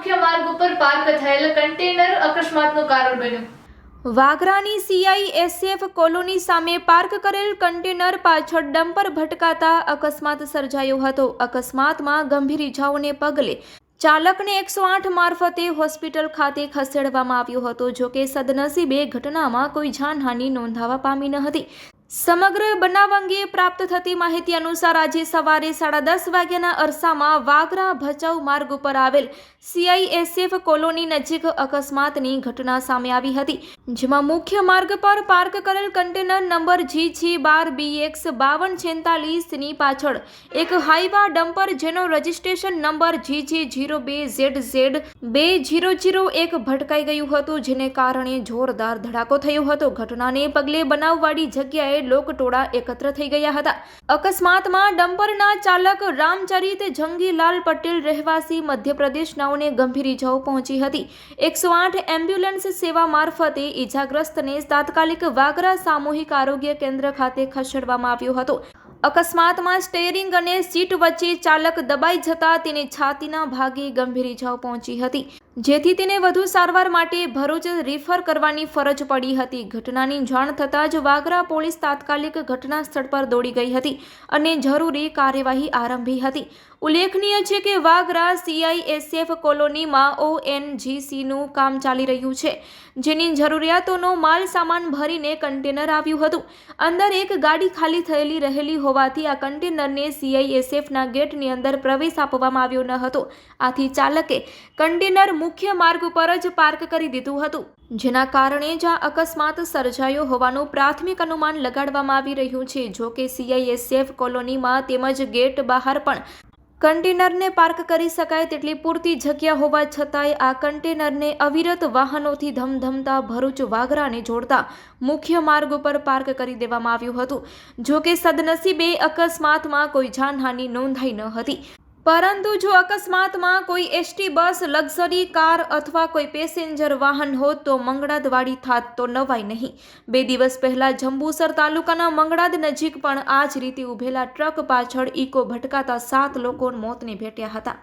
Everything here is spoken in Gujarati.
મુખ્ય માર્ગ ઉપર પાર્ક થયેલ કન્ટેનર અકસ્માતનો કારણ બન્યો. વાગરાની સીઆઈએસએફ કોલોની સામે પાર્ક કરેલ કન્ટેનર પાછળ ડમ્પર ભટકાતા અકસ્માત સર્જાયો હતો. અકસ્માતમાં ગંભીર ઇજાઓને પગલે ચાલકને એકસો આઠ મારફતે હોસ્પિટલ ખાતે ખસેડવામાં આવ્યો હતો જોકે સદનસીબે ઘટનામાં કોઈ જાનહાનિ નોંધાવા પામી ન હતી. સમગ્ર બનાવ અંગે પ્રાપ્ત થતી માહિતી અનુસાર આજે સવારે સાડા દસ વાગ્યાના અરસામાં વાગરા ભચાઉ માર્ગ ઉપર આવેલ સીઆઈએસએફ કોલોની નજીક અકસ્માતની ઘટના સામે આવી હતી, જેમાં મુખ્ય માર્ગ પર પાર્ક કરેલ કન્ટેનર નંબર જી જી બાર બી એક્સ બાવન છેતાલીસની પાછળ એક હાઈવા ડમ્પર જેનો registration number G G zero બે ઝેડ ઝેડ બે જીરો જીરો એક ભટકાઈ ગયું હતું, જેને કારણે જોરદાર ધડાકો થયો હતો. ઘટનાને પગલે બનાવવાળી જગ્યાએ લોકટોળા એકત્ર થઈ ગયા હતા. અકસ્માતમાં ડમ્પરના ચાલક રામચરિત જંગીલાલ પટેલ રહેવાસી મધ્યપ્રદેશનાઓને ગંભીર ઇજાઓ પહોંચી હતી. એકસો આઠ એમ્બ્યુલન્સ સેવા મારફતે ઇજાગ્રસ્તને તાત્કાલિક વાગરા સામૂહિક આરોગ્ય કેન્દ્ર ખાતે ખસેડવામાં આવ્યો હતો. અકસ્માતમાં સ્ટેરિંગ અને સીટ વચ્ચે ચાલક દબાઈ જતા તેને છાતીના ભાગે ગંભીર ઇજાઓ પહોંચી હતી. જેથી તેને વધુ સારવાર માટે ભરૂચ રિફર કરવાની ફરજ પડી હતી. ઘટનાની જાણ થતાં જ વાગરા પોલીસ તાત્કાલિક ઘટના સ્થળ પર દોડી ગઈ હતી અને જરૂરી કાર્યવાહી આરંભી હતી. ઉલ્લેખનીય છે કે વાગરા સીઆઈએસએફ કોલોનીમાં ઓએનજીસીનું કામ ચાલી રહ્યું છે, જેની જરૂરિયાતોનો માલ સામાન ભરીને કન્ટેનર આવ્યું હતું. અંદર એક ગાડી ખાલી થયેલી રહેલી હોવાથી આ કન્ટેનરને સીઆઈએસએફના ગેટની અંદર પ્રવેશ આપવામાં આવ્યો ન હતો. આથી ચાલકે કન્ટેનર મુખ્ય માર્ગ ઉપર જ પાર્ક કરી દીધું હતું, જેના કારણે જ આ અકસ્માત સર્જાયો હોવાનું પ્રાથમિક અનુમાન લગાડવામાં આવી રહ્યું છે. જો કે સીઆઈએસએફ કોલોનીમાં તેમજ ગેટ બહાર પણ કન્ટેનરને પાર્ક કરી શકાય તેટલી પૂરતી જગ્યા હોવા છતાંય આ કન્ટેનરને અવિરત વાહનોથી ધમધમતા ભરૂચ વાગરાને જોડતા મુખ્ય માર્ગ ઉપર પાર્ક કરી દેવામાં આવ્યું હતું. જો કે સદનસીબે અકસ્માતમાં કોઈ જાનહાનિ નોંધાઈ ન હતી. પરંતુ જો અકસ્માતમાં કોઈ એસટી બસ, લક્ઝરી કાર અથવા કોઈ પેસેન્જર વાહન હોત તો મંગળાદવાડી થાત તો નવાય નહીં. બે દિવસ પહેલાં જંબુસર તાલુકાના મંગળાદ નજીક પણ આ જ રીતે ઊભેલા ટ્રક પાછળ ઇકો ભટકાતા સાત લોકો મોતને ભેટ્યા હતા.